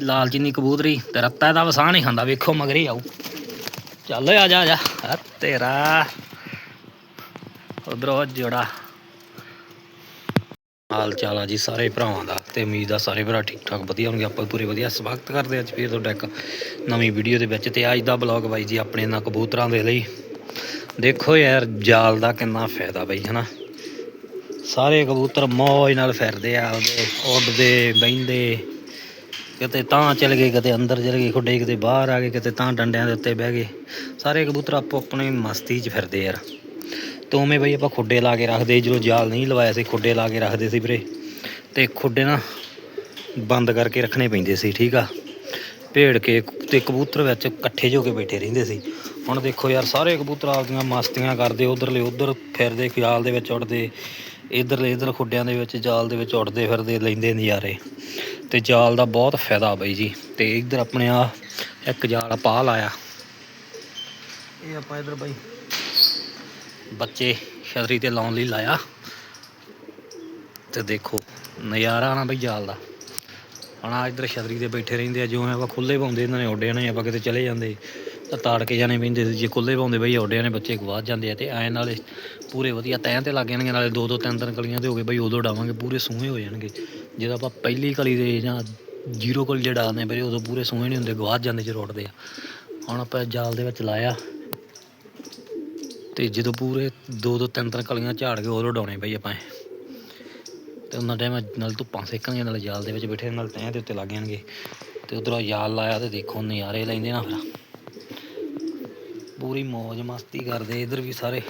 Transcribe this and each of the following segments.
ਲਾਲ ਚੀਨੀ ਕਬੂਤਰੀ ਤੇ ਰੱਤਾ ਦਾ ਵਸਾਹ ਨਹੀਂ ਖਾਂਦਾ, ਵੇਖੋ ਮਗਰੇ ਆਉ ਚੱਲ ਆ ਜਾ ਆ ਜਾ। ਤੇਰਾ। ਉਧਰੋਂ ਜੋੜਾ। ਹਾਲ ਚਾਲ ਆ ਜੀ ਸਾਰੇ ਭਰਾਵਾਂ ਦਾ ਤੇ ਉਮੀਦ ਆ ਸਾਰੇ ਭਰਾ ਠੀਕ ਠਾਕ ਵਧੀਆ ਹੋਣਗੇ। ਆਪਾਂ ਵੀ ਪੂਰੇ ਵਧੀਆ। ਸਵਾਗਤ ਕਰਦੇ ਅੱਜ ਫਿਰ ਤੁਹਾਡਾ ਇੱਕ ਨਵੀਂ ਵੀਡੀਓ ਦੇ ਵਿੱਚ ਤੇ ਅੱਜ ਦਾ ਬਲੌਗ ਬਾਈ ਜੀ ਆਪਣੇ ਨਾਲ ਕਬੂਤਰਾਂ ਦੇ ਲਈ। ਦੇਖੋ ਯਾਰ, ਜਾਲ ਦਾ ਕਿੰਨਾ ਫਾਇਦਾ ਬਾਈ, ਹਨਾ? ਸਾਰੇ ਕਬੂਤਰ ਮੌਜ ਨਾਲ ਫਿਰਦੇ ਆ, ਉਹਦੇ ਉੱਡਦੇ, ਬਹਿੰਦੇ। ਕਿਤੇ ਤਾਂ ਚਲ ਗਏ, ਕਿਤੇ ਅੰਦਰ ਚਲ ਗਏ, ਖੁੱਡੇ ਕਿਤੇ ਬਾਹਰ ਆ ਗਏ, ਕਿਤੇ ਤਾਂ ਡੰਡਿਆਂ ਦੇ ਉੱਤੇ ਬਹਿ ਗਏ। ਸਾਰੇ ਕਬੂਤਰ ਆਪੋ ਆਪਣੀ ਮਸਤੀ 'ਚ ਫਿਰਦੇ ਯਾਰ। ਤੋਵੇਂ ਬਈ ਆਪਾਂ ਖੁੱਡੇ ਲਾ ਕੇ ਰੱਖਦੇ ਜਦੋਂ ਜਾਲ ਨਹੀਂ ਲਵਾਇਆ ਸੀ, ਖੁੱਡੇ ਲਾ ਕੇ ਰੱਖਦੇ ਸੀ ਵੀਰੇ। ਤੇ ਖੁੱਡੇ ਨਾ ਬੰਦ ਕਰਕੇ ਰੱਖਣੇ ਪੈਂਦੇ ਸੀ, ਠੀਕ ਆ? ਭੇੜ ਕੇ ਤੇ ਕਬੂਤਰ ਵਿੱਚ ਇਕੱਠੇ ਜੋ ਕੇ ਬੈਠੇ ਰਹਿੰਦੇ ਸੀ। ਹੁਣ ਦੇਖੋ ਯਾਰ, ਸਾਰੇ ਕਬੂਤਰ ਆਪਦੀਆਂ ਮਸਤੀਆਂ ਕਰਦੇ, ਉਧਰਲੇ ਉਧਰ ਫਿਰਦੇ, ਖਿਆਲ ਦੇ ਵਿੱਚ ਉੱਡਦੇ। ਇਧਰਲੇ ਇਧਰ ਖੁੱਡਿਆਂ ਦੇ ਵਿੱਚ ਜਾਲ ਦੇ ਵਿੱਚ ਉੱਡਦੇ ਫਿਰਦੇ ਲੈਂਦੇ ਨਜ਼ਾਰੇ। ਤੇ ਜਾਲ ਦਾ ਬਹੁਤ ਫਾਇਦਾ ਬਈ ਜੀ। ਤੇ ਇਧਰ ਆਪਣੇ ਆ ਇੱਕ ਜਾਲ ਪਾ ਲਾਇਆ। ਇਹ ਆਪਾਂ ਇਧਰ ਬਈ। ਬੱਚੇ ਛਤਰੀ ਤੇ ਲਾਉਣ ਲਈ ਲਾਇਆ। ਤੇ ਦੇਖੋ ਨਜ਼ਾਰਾ ਨਾ ਬਈ ਜਾਲ ਦਾ। ਹੁਣ ਆ ਇਧਰ ਛਤਰੀ ਤੇ ਬੈਠੇ ਰਹਿੰਦੇ ਆ ਜਿਵੇਂ ਆਪਾਂ ਖੁੱਲੇ ਪਾਉਂਦੇ ਇਹਨਾਂ ਨੇ ਉੱਡੇ ਨੇ ਆਪਾਂ ਕਿਤੇ ਚਲੇ ਜਾਂਦੇ। ਤਾੜ ਕੇ ਜਾਣੇ ਪੈਂਦੇ ਸੀ। ਜੇ ਕੁੱਲੇ ਪਾਉਂਦੇ ਬਈ ਉੱਡਿਆਂ ਨੇ ਬੱਚੇ ਗਵਾਚ ਜਾਂਦੇ ਆ ਤੇ ਐ ਨਾਲੇ ਪੂਰੇ ਵਧੀਆ ਤੈਂ ਤੇ ਲੱਗ ਜਾਣਗੇ, ਨਾਲੇ ਦੋ ਦੋ ਤਿੰਨ ਤਿੰਨ ਕਲੀਆਂ ਤੇ ਹੋ ਗਏ ਬਈ, ਉਦੋਂ ਡਾਵਾਂਗੇ ਪੂਰੇ ਸੂਹੇ ਹੋ ਜਾਣਗੇ। ਜਦੋਂ ਆਪਾਂ ਪਹਿਲੀ ਕਲੀ ਦੇ ਜਾਂ ਜ਼ੀਰੋ ਕਲੀ ਜੇ ਡਾਲਦੇ ਬਈ, ਉਦੋਂ ਪੂਰੇ ਸੂਹੇ ਨਹੀਂ ਹੁੰਦੇ, ਗਵਾਚ ਜਾਂਦੇ ਜੇ ਉੱਡਦੇ ਆ। ਹੁਣ ਆਪਾਂ ਜਾਲ ਦੇ ਵਿੱਚ ਲਾਇਆ। ਤੇ ਜਦੋਂ ਪੂਰੇ ਦੋ ਦੋ ਤਿੰਨ ਤਿੰਨ ਕਲੀਆਂ ਝਾੜ ਕੇ ਉਦੋਂ ਡਾਉਣੇ ਬਈ ਆਪਾਂ। ਇਹ। ਤੇ ਉਹਨਾਂ ਟਾਈਮ ਨਾਲ ਧੁੱਪਾਂ ਸੇਕਣਗੀਆਂ ਨਾਲ ਜਾਲ ਦੇ ਵਿੱਚ ਬੈਠੇ, ਨਾਲ ਤੈਂ ਦੇ ਉੱਤੇ ਲੱਗ ਜਾਣਗੇ। ਤੇ ਉਧਰੋਂ ਜਾਲ ਲਾਇਆ ਤੇ ਦੇਖੋ, ਨਜ਼ਾਰੇ ਲੈਂਦੇ ਨਾ ਫਿਰ। ਪੂਰੀ ਮौज ਮਸਤੀ ਕਰਦੇ ਇਧਰ ਵੀ ਸਾਰੇ।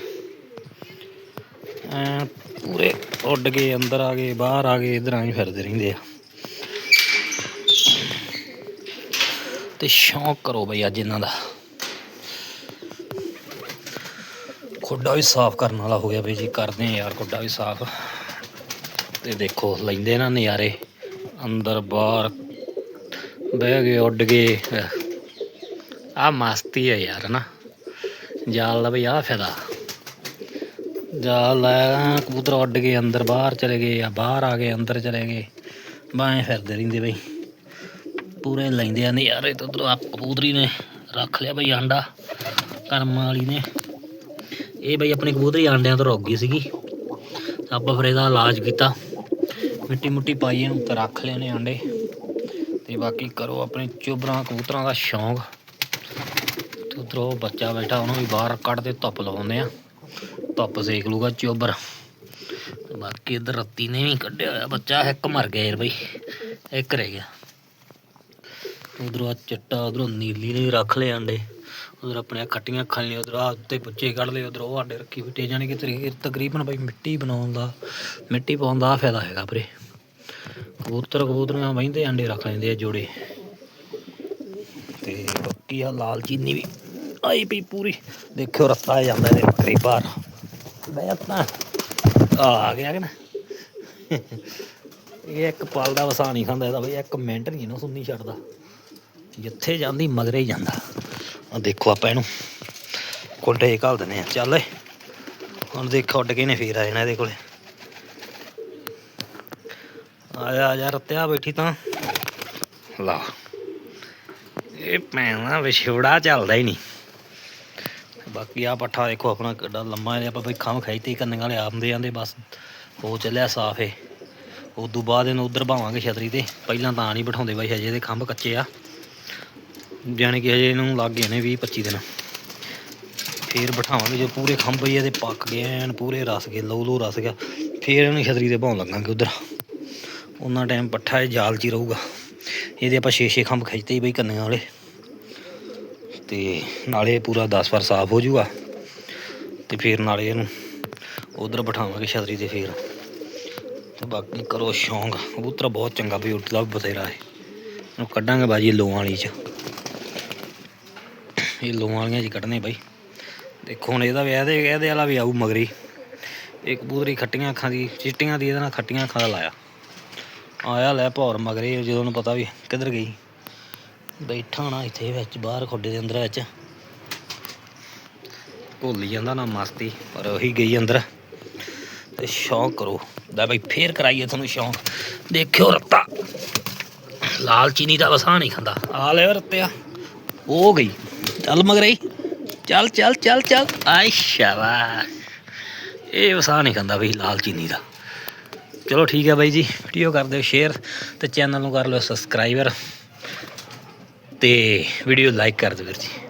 ਐ ਪੂਰੇ ਉੱਡ ਗਏ, ਅੰਦਰ ਆ ਗਏ, ਬਾਹਰ ਆ ਗਏ, ਇਧਰ ਆਈ ਫਿਰਦੇ ਰਹਿੰਦੇ ਆ। ਤੇ ਸ਼ੌਂਕ ਕਰੋ ਬਈ ਅੱਜ ਇਹਨਾਂ ਦਾ। ਖੁੱਡਾ ਵੀ ਸਾਫ਼ ਕਰਨ ਵਾਲਾ ਹੋ ਗਿਆ ਬਈ ਜੀ, ਕਰਦੇ ਆ ਯਾਰ ਖੁੱਡਾ ਵੀ ਸਾਫ਼। ਤੇ ਦੇਖੋ, ਲੈਂਦੇ ਨਾ ਨਜ਼ਾਰੇ, ਅੰਦਰ ਬਾਹਰ ਬਹਿ ਗਏ, ਉੱਡ ਗਏ। ਆ ਮਸਤੀ ਹੈ ਯਾਰ ਨਾ। ਜਾਲ ਦਾ ਬਈ ਆ ਫਾਇਦਾ। ਜਾਲ ਲਾਇਆ ਕਬੂਤਰ ਉੱਡ ਗਏ ਅੰਦਰ, ਬਾਹਰ ਚਲੇ ਗਏ, ਜਾਂ ਬਾਹਰ ਆ ਗਏ, ਅੰਦਰ ਚਲੇ ਗਏ। ਬਾਏ ਫਿਰਦੇ ਰਹਿੰਦੇ ਬਈ। ਪੂਰੇ ਲੈਂਦੇ ਆ ਨਜ਼ਾਰੇ ਤੇ ਉਧਰੋਂ ਕਬੂਤਰੀ ਨੇ ਰੱਖ ਲਿਆ ਬਈ ਆਂਡਾ, ਕਰਮ ਵਾਲੀ ਨੇ। ਇਹ ਬਈ ਆਪਣੀ ਕਬੂਤਰੀ ਆਂਡਿਆਂ ਤੋਂ ਰੁਕ ਗਈ ਸੀਗੀ। ਆਪਾਂ ਫਿਰ ਇਹਦਾ ਇਲਾਜ ਕੀਤਾ। ਮਿੱਟੀ ਮੁੱਟੀ ਪਾਈ ਇਹਨੂੰ ਤੇ ਰੱਖ ਲਏ ਨੇ ਆਂਡੇ। ਤੇ ਬਾਕੀ ਕਰੋ ਆਪਣੇ ਚੋਬਰਾਂ ਕਬੂਤਰਾਂ ਦਾ ਸ਼ੌਂਕ। ਤੇ ਉਧਰੋਂ ਬੱਚਾ ਬੈਠਾ, ਉਹਨੂੰ ਵੀ ਬਾਹਰ ਕੱਢ ਦੇ, ਧੁੱਪ ਲਵਾਉਂਦੇ ਆ। ਧੁੱਪ ਸੇਕ ਲੂਗਾ ਚੋਬਰ। ਬਾਕੀ ਇਧਰ ਰੱਤੀ ਨੇ ਵੀ ਕੱਢਿਆ ਹੋਇਆ ਬੱਚਾ, ਇੱਕ ਮਰ ਗਿਆ ਯਾਰ ਬਈ, ਇੱਕ ਰਹਿ ਗਿਆ। ਉਧਰੋਂ ਚਿੱਟਾ, ਉਧਰੋਂ ਨੀਲੀ ਨੇ ਵੀ ਰੱਖ ਲਏ ਆਂਡੇ। ਉਧਰ ਆਪਣੇ ਖੱਟੀਆਂ ਅੱਖਾਂ ਨੇ ਉਧਰ ਆ ਉੱਤੇ ਪੁੱਚੇ ਕੱਢ ਲਏ, ਉਧਰ ਉਹ ਆਂਡੇ ਰੱਖੀ ਫਿੱਟੇ, ਜਾਣੇ ਕਿ ਤਕਰੀਬਨ ਬਈ ਮਿੱਟੀ ਬਣਾਉਣ ਦਾ, ਮਿੱਟੀ ਪਾਉਣ ਦਾ ਆਹ ਫਾਇਦਾ ਹੈਗਾ ਵੀਰੇ। ਕਬੂਤਰ ਕਬੂਤਰੀਆਂ ਬਹਿੰਦੇ, ਆਂਡੇ ਰੱਖ ਲੈਂਦੇ ਆ ਜੋੜੇ। ਤੇ ਬਾਕੀ ਆ ਲਾਲ ਚੀਨੀ ਵੀ ਆਈ ਪਈ ਪੂਰੀ। ਦੇਖਿਓ ਰਸਤਾ ਜਾਂਦਾ ਇਹਦੇ ਬੱਕਰੀ ਬਾਹਰ। ਬੈ ਤਾਂ ਆ ਗਿਆ ਕਿ ਨਾ। ਇਹ ਇੱਕ ਪਲ ਦਾ ਵਸਾ ਨਹੀਂ ਖਾਂਦਾ ਇਹਦਾ ਬਈ, ਇੱਕ ਮਿੰਟ ਨਹੀਂ ਇਹਨੂੰ ਸੁਣਨੀ ਛੱਡਦਾ। ਜਿੱਥੇ ਜਾਂਦੀ ਮਗਰੇ ਹੀ ਜਾਂਦਾ। ਆ ਦੇਖੋ ਆਪਾਂ ਇਹਨੂੰ। ਕੋਲਟੇ ਘਾਲ ਦਿੰਦੇ ਆ। ਚੱਲ ਹੁਣ ਦੇਖੋ ਉੱਡ ਕੇ ਨੇ ਫੇਰ ਆ ਜਾਣਾ ਇਹਦੇ ਕੋਲੇ। ਆ ਜਾ, ਆ ਰੱਤਿਆ ਬੈਠੀ ਤਾਂ। ਲਾ। ਇਹ ਭੈਣਾ ਵਿਛੋੜਾ ਚੱਲਦਾ ਹੀ ਨਹੀਂ। ਬਾਕੀ ਆ ਪੱਠਾ ਦੇਖੋ ਆਪਣਾ ਕਿੱਡਾ ਲੰਮਾ ਹੈ ਆਪਾਂ ਬਈ ਖੰਮ ਖਾਈਤੀ ਕੰਨਾਂ ਵਾਲੇ ਆਉਂਦੇ ਜਾਂਦੇ ਬਸ ਹੋ ਚੱਲਿਆ ਸਾਫ਼ ਏ। ਉਦੋਂ ਬਾਅਦ ਇਹਨੂੰ ਉਧਰ ਭਾਵਾਂਗੇ ਛਤਰੀ ਤੇ। ਪਹਿਲਾਂ ਤਾਂ ਨਹੀਂ ਬਿਠਾਉਂਦੇ ਬਾਈ ਹਜੇ ਇਹਦੇ ਖੰਭ ਕੱਚੇ ਆ। ਜਾਣੀ ਕਿ ਹਜੇ ਇਹਨੂੰ ਲੱਗ ਗਏ ਨੇ 20 25 ਦਿਨ। ਫੇਰ ਬਿਠਾਵਾਂਗੇ, ਜੋ ਪੂਰੇ ਖੰਭ ਹੀ ਇਹਦੇ ਪੱਕ ਗਏ ਐਨ, ਪੂਰੇ ਰਸ ਗਏ ਲਊ ਲਊ ਰਸ ਗਿਆ। ਫੇਰ ਇਹਨੂੰ ਛਤਰੀ ਤੇ ਭਾਉਣ ਲੱਗਾਂਗੇ ਉਧਰ। ਉਹਨਾਂ ਟਾਈਮ ਪੱਠਾ ਇਹ ਜਾਲ 'ਚ ਹੀ ਰਹੂਗਾ। ਇਹਦੇ ਆਪਾਂ 6-6 ਖੰਭ ਖਿੱਚਦੇ ਹੀ ਬਈ ਕੰਨਾਂ ਵਾਲੇ। ਤੇ ਨਾਲੇ ਪੂਰਾ 10 ਵਾਰ ਸਾਫ਼ ਹੋ ਜਾਊਗਾ ਤੇ ਫਿਰ ਨਾਲੇ ਇਹਨੂੰ ਉਧਰ ਬਿਠਾਵਾਂਗੇ ਛਤਰੀ ਤੇ ਫੇਰ। ਤੇ ਬਾਕੀ ਕਰੋ ਸ਼ੌਂਕ। ਕਬੂਤਰ ਬਹੁਤ ਚੰਗਾ ਵੀ ਉੱਡਦਾ ਬਥੇਰਾ ਹੈ ਇਹਨੂੰ ਕੱਢਾਂਗੇ ਬਾਜੀ ਲੋਆਂ ਵਾਲੀ ਚ। ਇਹ ਲੋਆਂ ਵਾਲੀਆਂ ਚ ਕੱਢਨੇ ਬਾਈ। ਦੇਖੋ ਹੁਣ ਇਹਦਾ ਵੀ ਇਹਦੇ ਇਹਦੇ ਵਾਲਾ ਵੀ ਆਊ ਮਗਰੀ। ਇਹ ਕਬੂਤਰੀ ਖੱਟੀਆਂ ਅੱਖਾਂ ਦੀ, ਚਿੱਟੀਆਂ ਦੀ ਇਹਦੇ ਨਾਲ ਖੱਟੀਆਂ ਅੱਖਾਂ ਦਾ ਲਾਇਆ। ਆਇਆ ਲੈ ਭੌਰ ਮਗਰੇ, ਜਦੋਂ ਉਹਨੂੰ ਪਤਾ ਵੀ ਕਿੱਧਰ ਗਈ। ਬੈਠਾ ਨਾ ਇੱਥੇ ਵਿੱਚ, ਬਾਹਰ ਖੋਡੇ ਦੇ ਅੰਦਰ ਵਿੱਚ। ਭੁੱਲ ਜਾਂਦਾ ਨਾ ਮਸਤੀ, ਪਰ ਉਹੀ ਗਈ ਅੰਦਰ। ਤੇ ਸ਼ੌਂਕ ਕਰੋ। ਲੈ ਬਈ, ਫੇਰ ਕਰਾਈਏ ਤੁਹਾਨੂੰ ਸ਼ੌਂਕ। ਦੇਖਿਓ ਰੱਤਾ। ਲਾਲ ਚੀਨੀ ਦਾ ਵਸਾ ਨਹੀਂ ਖਾਂਦਾ। ਆ ਲੈ ਰੱਤਿਆ। ਉਹ ਗਈ। ਚੱਲ ਮਗਰਈ ਚੱਲ ਚੱਲ ਚੱਲ ਚੱਲ। ਆਈ ਸ਼ਾਬਾਸ਼। ਇਹ ਵਸਾ ਨਹੀਂ ਖਾਂਦਾ ਬਈ ਲਾਲ ਚੀਨੀ ਦਾ। ਚਲੋ ਠੀਕ ਹੈ ਬਾਈ ਜੀ। ਵੀਡੀਓ ਕਰ ਦਿਓ ਸ਼ੇਅਰ ਤੇ ਚੈਨਲ ਨੂੰ ਕਰ ਲਿਓ ਸਬਸਕ੍ਰਾਈਬਰ। ਤੇ ਵੀਡੀਓ ਲਾਈਕ ਕਰ ਦਿਓ ਵੀਰ ਜੀ।